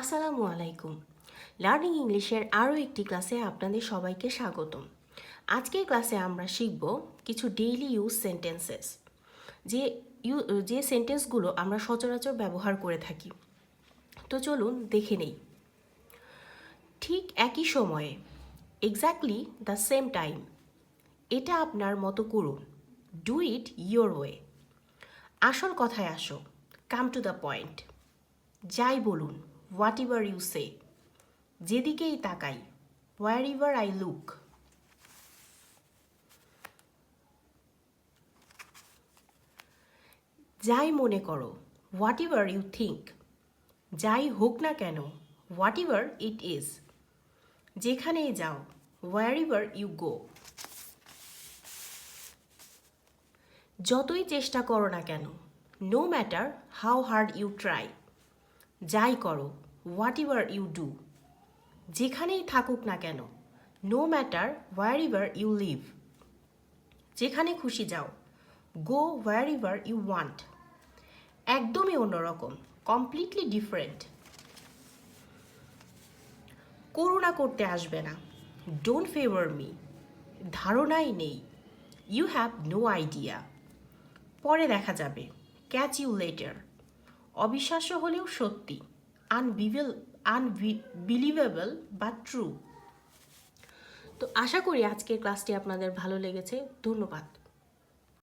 আসসালামু আলাইকুম লার্নিং ইংলিশের আরও একটি ক্লাসে আপনাদের সবাইকে স্বাগতম। আজকের ক্লাসে আমরা শিখব কিছু ডেইলি ইউজ সেন্টেন্সেস যে ইউ যে সেন্টেন্সগুলো আমরা সচরাচর ব্যবহার করে থাকি। তো চলুন দেখে নেই। ঠিক একই সময়ে এক্স্যাক্টলি দ্য সেম টাইম এটা আপনার মতো করুন। ডু ইট ইয়োর ওয়ে আসল কথায় আসো। কাম টু দ্য পয়েন্ট যাই বলুন। হোয়াট ইভার ইউ সে যেদিকেই তাকাই হোয়ার ইভার আই লুক যাই মনে করো হোয়াট ইভার ইউ থিঙ্ক যাই হোক না কেন হোয়াট ইভার ইট ইজ যেখানেই যাও হোয়ার ইভার ইউ গো যতই চেষ্টা করো না কেন no matter how hard you try যাই করো হোয়াট ইভার ইউ ডু যেখানেই থাকুক না কেন no matter wherever you live যেখানে খুশি যাও go wherever you want একদমই অন্যরকম কমপ্লিটলি ডিফারেন্ট করুণা করতে আসবে না ডোন্ট ফেভার মি ধারণাই নেই ইউ হ্যাভ নো আইডিয়া পরে দেখা যাবে ক্যাচ ইউ লেটার অবিশ্বাস্য হলেও সত্যি আনবিভেল আনবিলিভেবল বা ট্রু তো আশা করি আজকের ক্লাসটি আপনাদের ভালো লেগেছে। ধন্যবাদ।